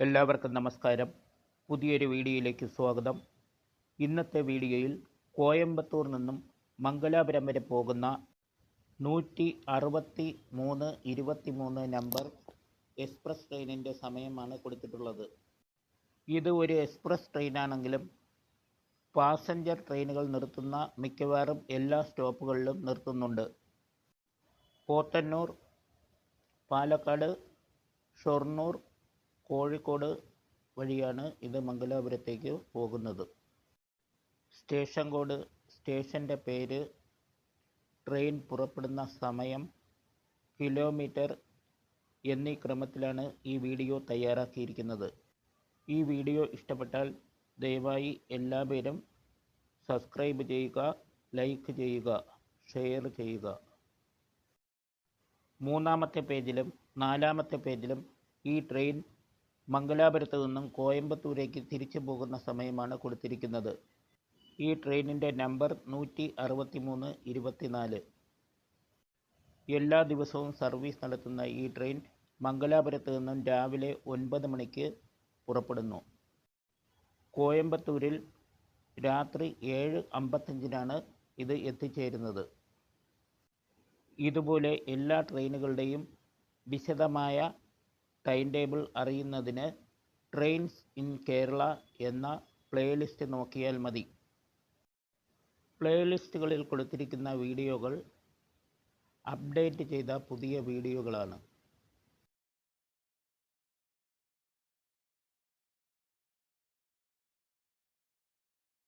എല്ലാവർക്കും നമസ്കാരം. പുതിയൊരു വീഡിയോയിലേക്ക് സ്വാഗതം. ഇന്നത്തെ വീഡിയോയിൽ കോയമ്പത്തൂർ നിന്നും മംഗലാപുരം വരെ പോകുന്ന നൂറ്റി അറുപത്തി മൂന്ന് ഇരുപത്തി മൂന്ന് നമ്പർ എക്സ്പ്രസ് ട്രെയിനിന്റെ സമയമാണ് കൊടുത്തിട്ടുള്ളത്. ഇത് ഒരു എക്സ്പ്രസ് ട്രെയിനാണെങ്കിലും പാസഞ്ചർ ട്രെയിനുകൾ നിർത്തുന്ന മിക്കവാറും എല്ലാ സ്റ്റോപ്പുകളിലും നിർത്തുന്നുണ്ട്. പോത്തന്നൂർ പാലക്കാട് ഷൊർണൂർ കോഴിക്കോട് വഴിയാണ് ഇത് മംഗലാപുരത്തേക്ക് പോകുന്നത്. സ്റ്റേഷൻ കോഡ് സ്റ്റേഷന്റെ പേര് ട്രെയിൻ പുറപ്പെടുന്ന സമയം കിലോമീറ്റർ എന്നീ ക്രമത്തിലാണ് ഈ വീഡിയോ തയ്യാറാക്കിയിരിക്കുന്നത്. ഈ വീഡിയോ ഇഷ്ടപ്പെട്ടാൽ ദയവായി എല്ലാ പേരും സബ്സ്ക്രൈബ് ചെയ്യുക ലൈക്ക് ചെയ്യുക ഷെയർ ചെയ്യുക. മൂന്നാമത്തെ പേജിലും നാലാമത്തെ പേജിലും ഈ ട്രെയിൻ മംഗലാപുരത്ത് നിന്നും കോയമ്പത്തൂരേക്ക് തിരിച്ചു പോകുന്ന സമയമാണ് കൊടുത്തിരിക്കുന്നത്. ഈ ട്രെയിനിന്റെ നമ്പർ നൂറ്റി അറുപത്തി മൂന്ന് ഇരുപത്തിനാല്. എല്ലാ ദിവസവും സർവീസ് നടത്തുന്ന ഈ ട്രെയിൻ മംഗലാപുരത്ത് നിന്നും രാവിലെ ഒൻപത് മണിക്ക് പുറപ്പെടുന്നു. കോയമ്പത്തൂരിൽ രാത്രി ഏഴ് അമ്പത്തഞ്ചിനാണ് ഇത് എത്തിച്ചേരുന്നത്. ഇതുപോലെ എല്ലാ ട്രെയിനുകളുടെയും വിശദമായ ടൈം ടേബിൾ അറിയുന്നതിന് ട്രെയിൻസ് ഇൻ കേരള എന്ന പ്ലേലിസ്റ്റ് നോക്കിയാൽ മതി. പ്ലേലിസ്റ്റുകളിൽ കൊടുത്തിരിക്കുന്ന വീഡിയോകൾ അപ്ഡേറ്റ് ചെയ്ത പുതിയ വീഡിയോകളാണ്.